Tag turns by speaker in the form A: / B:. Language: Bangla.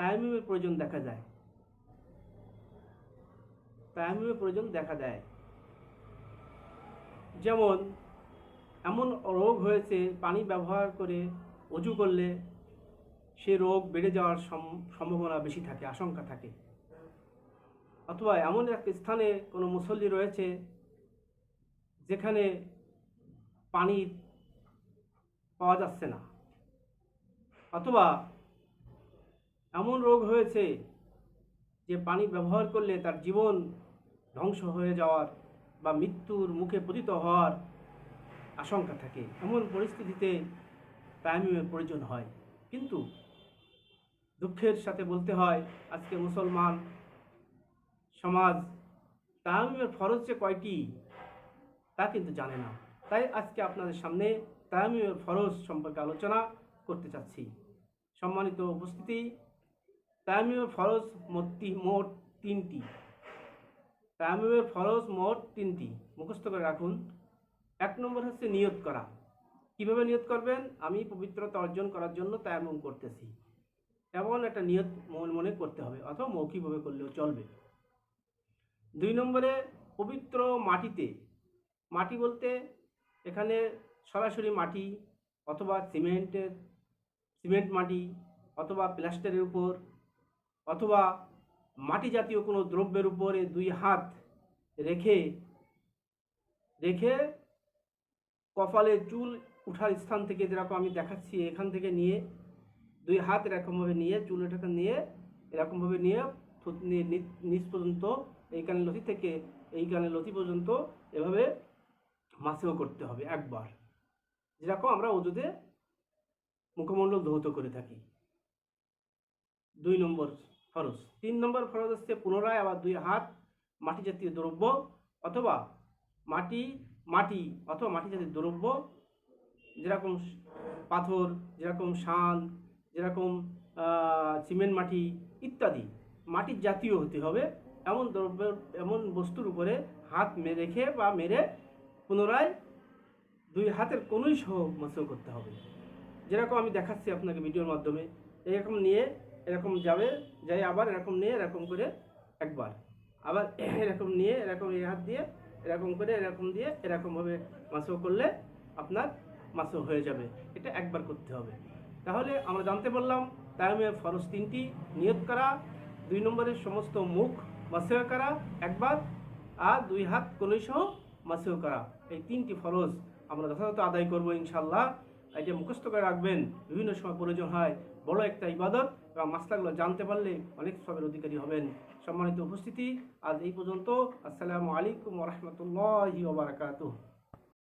A: তায়াম্মুমের প্রয়োজন দেখা যায়। তায়াম্মুমের প্রয়োজন দেখা দেয়। যেমন, এমন রোগ হয়েছে, পানি ব্যবহার করে অজু করলে সে রোগ বেড়ে যাওয়ার সম- সম্ভাবনা বেশি থাকে, আশঙ্কা থাকে। অথবা এমন এক স্থানে কোনো মুসল্লি রয়েছে, যেখানে পানি পাওয়া যাচ্ছে না। অথবা এমন রোগ হয়েছে যে পানি ব্যবহার করলে তার জীবন ধ্বংস হয়ে যাওয়ার বা মৃত্যুর মুখে পতিত হওয়ার আশঙ্কা থাকে। এমন পরিস্থিতিতে তায়ামিমের প্রয়োজন হয়। কিন্তু দুঃখের সাথে বলতে হয়, আজকে মুসলমান সমাজ তায়ামিমের ফরজ যে কয়টি, তা কিন্তু জানে না। তাই আজকে আপনাদের সামনে তায়ামিমের ফরজ সম্পর্কে আলোচনা করতে চাচ্ছি। সম্মানিত উপস্থিতি তায়ামিমের ফরজ মোট তিনটি। তায়ামিমের ফরজ মোট তিনটি। মুখস্থ করে রাখুন। এক নম্বর হচ্ছে নিয়ত করা। কীভাবে নিয়ত করবেন? আমি পবিত্রতা অর্জন করার জন্য তায়ামুম করতেছি। এমন একটা নিয়ত মন, মনে করতে হবে অথবা মৌখিকভাবে করলেও চলবে। দুই নম্বরে পবিত্র মাটিতে, মাটি বলতে এখানে সরাসরি মাটি অথবা সিমেন্টের, সিমেন্ট মাটি অথবা প্লাস্টারের উপর অথবা মাটি জাতীয় কোনো দ্রব্যের উপরে দুই হাত রেখে রেখে কপালে চুল উঠার স্থান থেকে যেরকম আমি দেখাচ্ছি এখান থেকে নিয়ে দুই হাত এরকমভাবে নিয়ে, চুল এটাকে নিয়ে এরকমভাবে নিয়ে নিচ পর্যন্ত এই কানের লতি থেকে এই কানের লতি পর্যন্ত এভাবে মাসেও করতে হবে একবার। যেরকম আমরা ওজুতে মুখমণ্ডল ধৌত করে থাকি। দুই নম্বর ফরজ। তিন নম্বর ফরজ হচ্ছে পুনরায় আবার দুই হাত মাটি জাতীয় দ্রব্য অথবা মাটি মাটি অথবা মাটি জাতীয় দ্রব্য, যেরকম পাথর, যেরকম শান যেরকম সিমেন্ট মাটি ইত্যাদি। মাটির জাতীয় হতে হবে। এমন দ্রব্য, এমন বস্তুর উপরে হাত মে রেখে বা মেরে পুনরায় দুই হাতের কোনোই সহ মাসেও করতে হবে। যেরকম আমি দেখাচ্ছি আপনাকে ভিডিওর মাধ্যমে, এরকম নিয়ে এরকম যাবে, যাই আবার এরকম নিয়ে এরকম করে একবার। আবার এরকম নিয়ে, এরকম এই হাত দিয়ে, এরকম করে, এরকম দিয়ে, এরকমভাবে মাসও করলে আপনার মাসও হয়ে যাবে। এটা একবার করতে হবে। তাহলে আমরা জানতে পারলাম তায়ামে ফরজ তিনটি, নিয়ত করা, দুই নম্বরের সমস্ত মুখ মাসেও করা একবার, আর দুই হাত কনুই সহ করা। এই তিনটি ফরজ আমরা যথাযথ আদায় করব ইনশাল্লাহ এটা মুখস্থ করে রাখবেন, বিভিন্ন সময় প্রয়োজন হয়। বড় একটা ইবাদত এবং মাসলাগুলো জানতে পারলে অনেক সবের অধিকারী হবেন। সম্মানিত উপস্থিতি, আজ এই পর্যন্ত। আসসালামু আলাইকুম রহমতুল্লাহ ওবরাকাতুহ